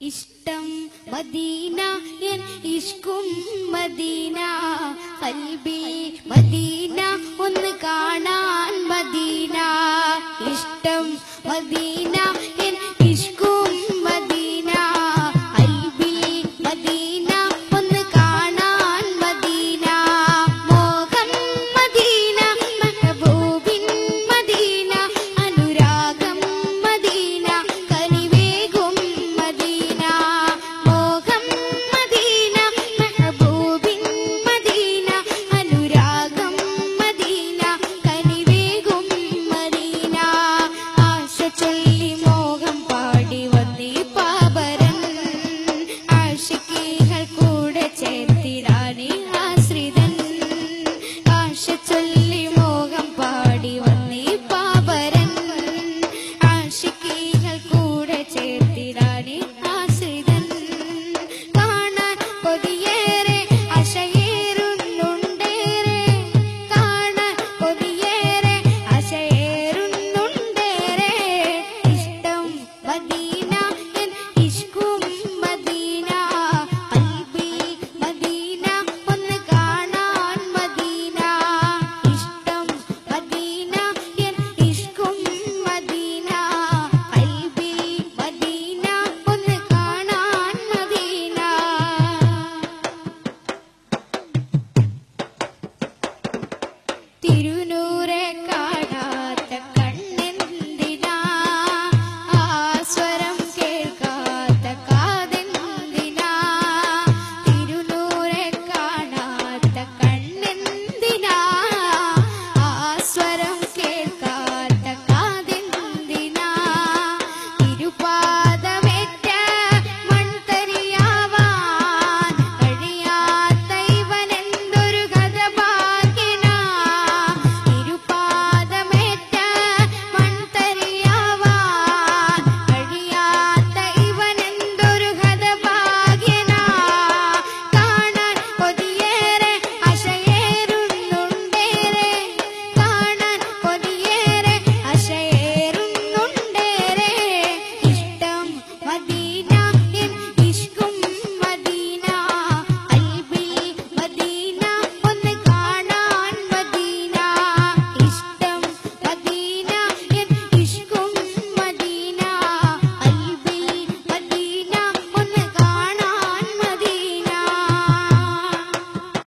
ഇഷ്ടം മദീന എൻ ഇഷ്കും മദീന. കൽബി മദീന ഒന്ന് കാണാൻ മദീന. ഇഷ്ടം മദീന ചൊല്ലി മോഹം പാടി വന്നീ പാപരൻ ആശിക്കികൾ കൂടെ ചേർത്തിടാനേ tiru